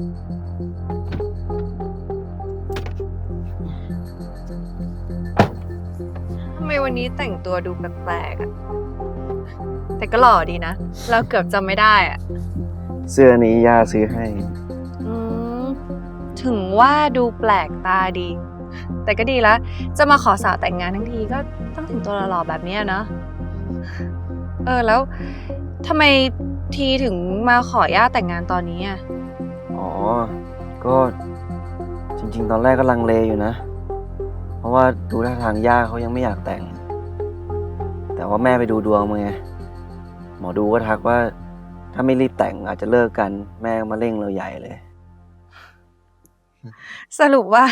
ทำไมวันนี้แต่งตัวดูแปลกๆอะแต่ก็หล่อดีนะ เราเกือบจำไม่ได้อะเสื้อนี้ย่าซื้อให้ อืมถึงว่าดูแปลกตาดี แต่ก็ดีแล้วจะมาขอสาวแต่งงานทั้งทีก็ต้องถึงตัวหล่อๆแบบเนี้ยเนาะ เออแล้วทำไมทีถึงมาขอย่าแต่งงานตอนนี้อะ อ๋อ ก็จริง ๆ ตอนแรกก็ลังเลอยู่นะ เพราะว่าดูท่าทางย่าเขายังไม่อยากแต่ง แต่ว่าแม่ไปดูดวงมาไง หมอดูก็ทักว่า ถ้าไม่รีบแต่งอาจจะเลิกกัน แม่ก็มาเร่งเราใหญ่เลย สรุปว่า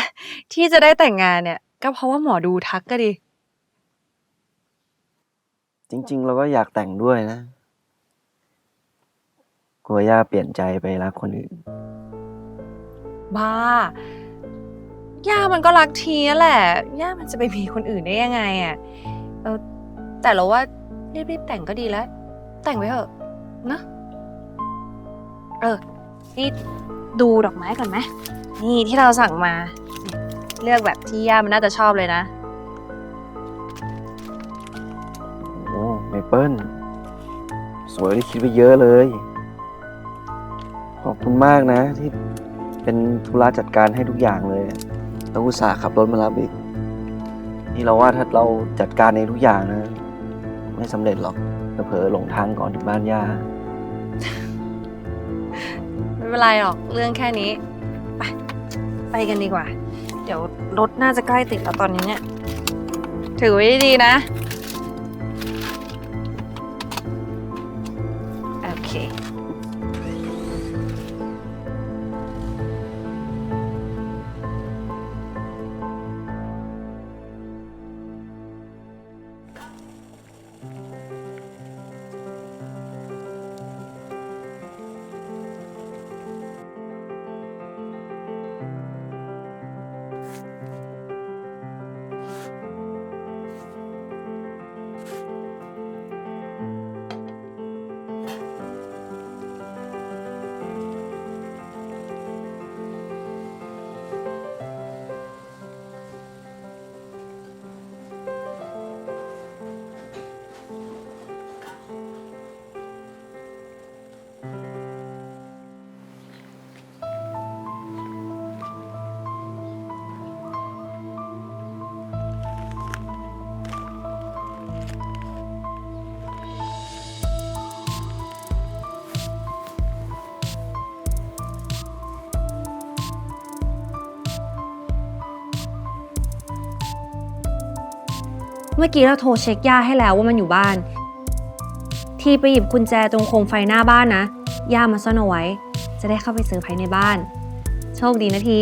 ที่จะได้แต่งงานเนี่ย ก็เพราะว่าหมอดูทักก็ดี จริง ๆ เราก็อยากแต่งด้วยนะ กลัวย่าเปลี่ยนใจไปรักคนอื่น บ้า ย่ามันก็รักทีนั่นแหละ ย่ามันจะไปมีคนอื่นได้ยังไงอะเออแต่เราว่ารีบๆแต่งก็ดีแล้ว แต่งไว้เถอะนะเออ นี่ดูดอกไม้ก่อนไหมนี่ที่เราสั่งมา เลือกแบบที่ย่ามันน่าจะชอบเลยนะ โอ้เมเปิ้ลสวยที่คิดไปเยอะเลย ขอบคุณมากนะที่ เป็นธุระจัดการให้ทุกอย่างเลยแล้วอุตส่าห์ขับรถมารับอีก นี่เราว่าถ้าเราจัดการเองทุกอย่างนะ ไม่สำเร็จหรอกเผลอหลงทางก่อนถึงบ้านย่า ไม่เป็นไรหรอกเรื่องแค่นี้ ไป ไปกันดีกว่า เดี๋ยวรถน่าจะใกล้ติดแล้วตอนนี้เนี่ย ถือไว้ดีๆนะ เมื่อกี้เราโทรเช็คย่าให้แล้วว่ามันอยู่บ้าน ทีไปหยิบกุญแจตรงโคมไฟหน้าบ้านนะ ย่ามาซ่อนเอาไว้ จะได้เข้าไปเซอร์ไพรส์ในบ้าน โชคดีนะที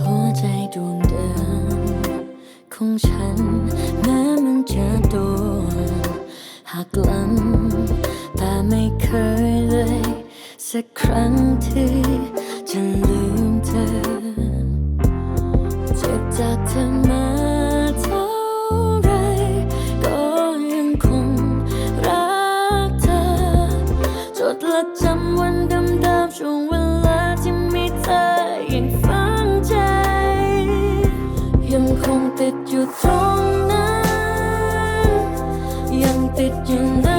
หัวใจดวงเดิมของฉัน แม้มันจะโดนหักหลังแต่ไม่เคยเลย สักครั้งที่จะลืมเธอ เจ็บจากเธอมาเท่าไรก็ยังคงรักเธอ จดละจ kong tit yu thong na yang tit yu